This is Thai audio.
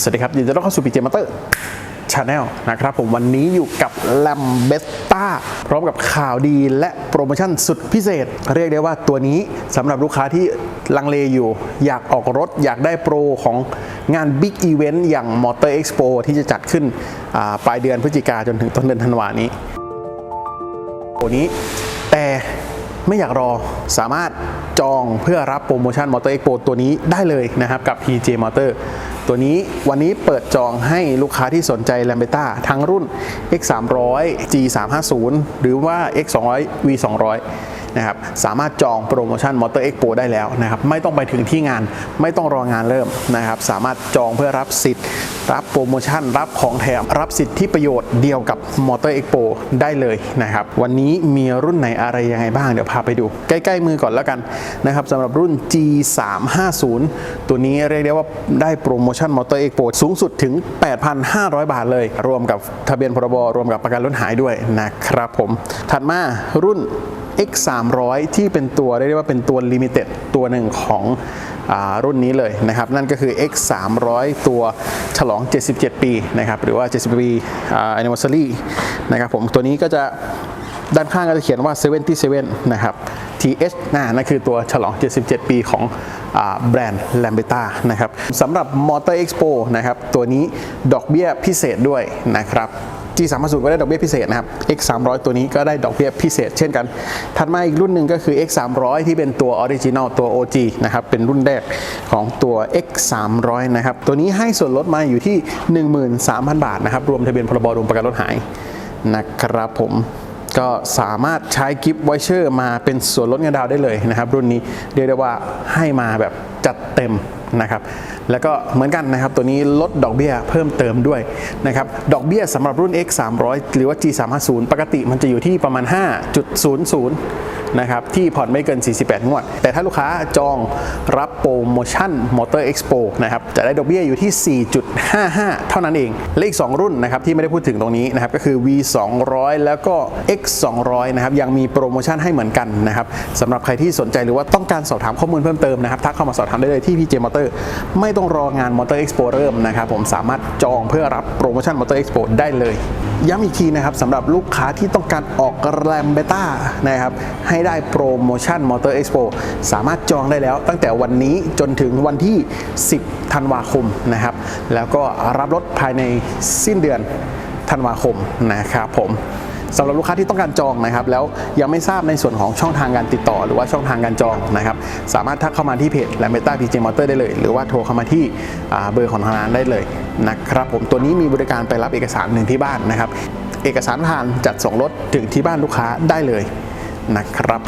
สวัสดีครับยินดีต้อนรับเข้าสู่ PJ Motor Channel นะครับผมวันนี้อยู่กับ l a m b e t t a พร้อมกับข่าวดีและโปรโมชั่นสุดพิเศษ เรียกได้ว่าตัวนี้สำหรับลูกค้าที่ลังเลอยู่ อยากออกรถ อยากได้โปรของงาน Big Event อย่าง Motor Expo ที่จะจัดขึ้นปลายเดือนพฤศจิกาจนถึงต้นเดือนธันวานี้ตัวนี้แต่ไม่อยากรอสามารถจองเพื่อรับโปรโมชั่น Motor Expo ตัวนี้ได้เลยนะครับ กับ PJ Motor ตัวนี้วันนี้เปิดจองให้ลูกค้าที่สนใจ l a m b e t t a ทั้งรุ่น X 3 0 0 G 3 5 0 หรือว่า X 2 0 0 V 2 0 0 นะครับสามารถจองโปรโมชั่น Motor Expo ได้แล้วนะครับไม่ต้องไปถึงที่งานไม่ต้องรองานเริ่มนะครับสามารถจองเพื่อรับสิทธิ์ รับโปรโมชั่น รับของแถม รับสิทธิประโยชน์เดียวกับ Motor Expo ได้เลยนะครับวันนี้มีรุ่นไหนอะไรยังไงบ้างเดี๋ยวพาไปดู ใกล้ๆมือก่อนแล้วกันนะครับสำหรับรุ่น G 3 5 0 ตัวนี้เรียกได้ว่าได้โปรโมชั่น Motor Expo สูงสุดถึง 8,500 บาทเลย รวมกับทะเบียนพรบรวมกับประกันรถหายด้วยนะครับผมถัดมารุ่น X 3 0 0ที่เป็นตัวเรียกว่าเป็นตัว Limited ตัวหนึ่งของอรุ่นนี้เลยนะครับ นั่นก็คือ X 3 0 0ตัวฉลอง 77 ปีนะครับ หรือว่า 70 ปี anniversary นะครับผมตัวนี้ก็จะด้านข้างก็จะเขียนว่า77นะครับ TH นะนั่นคือตัวฉลอง 77 ปีของอแบรนด์ l a m b e t t a นะครับสำหรับ Motor Expo นะครับ ตัวนี้ดอกเบี้ยพิเศษด้วยนะครับ G 3 0ก็ได้ดอกเบี้ยพิเศษนะครับ X 3 0 0ตัวนี้ก็ได้ดอกเบี้ยพิเศษ เช่นกัน ถัดมาอีกรุ่นหนึ่งก็คือ X 3 0 0ที่เป็นตัวออริจินอลตัว OG นะครับเป็นรุ่นแรกของตัว X 3 0 0นะครับตัวนี้ให้ส่วนลดมาอยู่ที่ 13,000 บาทนะครับรวมทะเบียนพรบรวมประกันรถหายนะครับผม ก็สามารถใช้กิฟต์ไวเชอร์มาเป็นส่วนลดเงินดาวได้เลยนะครับ รุ่นนี้เรียกได้ว่าให้มาแบบจัดเต็มนะครับ แล้วก็เหมือนกันนะครับ ตัวนี้ลดดอกเบี้ยเพิ่มเติมด้วยนะครับ ดอกเบี้ยสำหรับรุ่น X 3 0 0หรือว่า G 3 5 0ปกติมันจะอยู่ที่ประมาณ 5.00 นะครับที่ผ่อนไม่เกิน 48 งวด แต่ถ้าลูกค้าจองรับโปรโมชั่น Motor Expo นะครับจะได้ดอกเบี้ยอยู่ที่ 4.55 เท่านั้นเองและอีก2รุ่นนะครับที่ไม่ได้พูดถึงตรงนี้นะครับก็คือ V 200แล้วก็ X 200นะครับยังมีโปรโมชั่นให้เหมือนกันนะครับสำหรับใครที่สนใจหรือว่าต้องการสอบถามข้อมูลเพิ่มเติมนะครับทักเข้ามาสอบถามได้เลยที่ PJ Motor ไม่ต้องรองาน Motor Expo เริ่มนะครับผมสามารถจองเพื่อรับโปรโมชั่น Motor Expo ได้เลย ย้ำอีกทีนะครับสำหรับลูกค้าที่ต้องการออกแรมเบต้านะครับให้ได้โปรโมชั่นมอเตอร์เอ็กซ์โปสามารถจองได้แล้วตั้งแต่วันนี้จนถึงวันที่ 10 ธันวาคมนะครับ แล้วก็รับรถภายในสิ้นเดือนธันวาคมนะครับผม สำหรับลูกค้าที่ต้องการจองนะครับ แล้วยังไม่ทราบในส่วนของช่องทางการติดต่อ หรือว่าช่องทางการจองนะครับ สามารถทักเข้ามาที่เพจและเมตาพีเจมอเตอร์ได้เลย หรือว่าโทรเข้ามาที่เบอร์ของทางร้านได้เลยนะครับผมตัวนี้มีบริการไปรับเอกสารหนึ่งที่บ้านนะครับ เอกสารผ่านจัดส่งรถถึงที่บ้านลูกค้าได้เลยนะครับ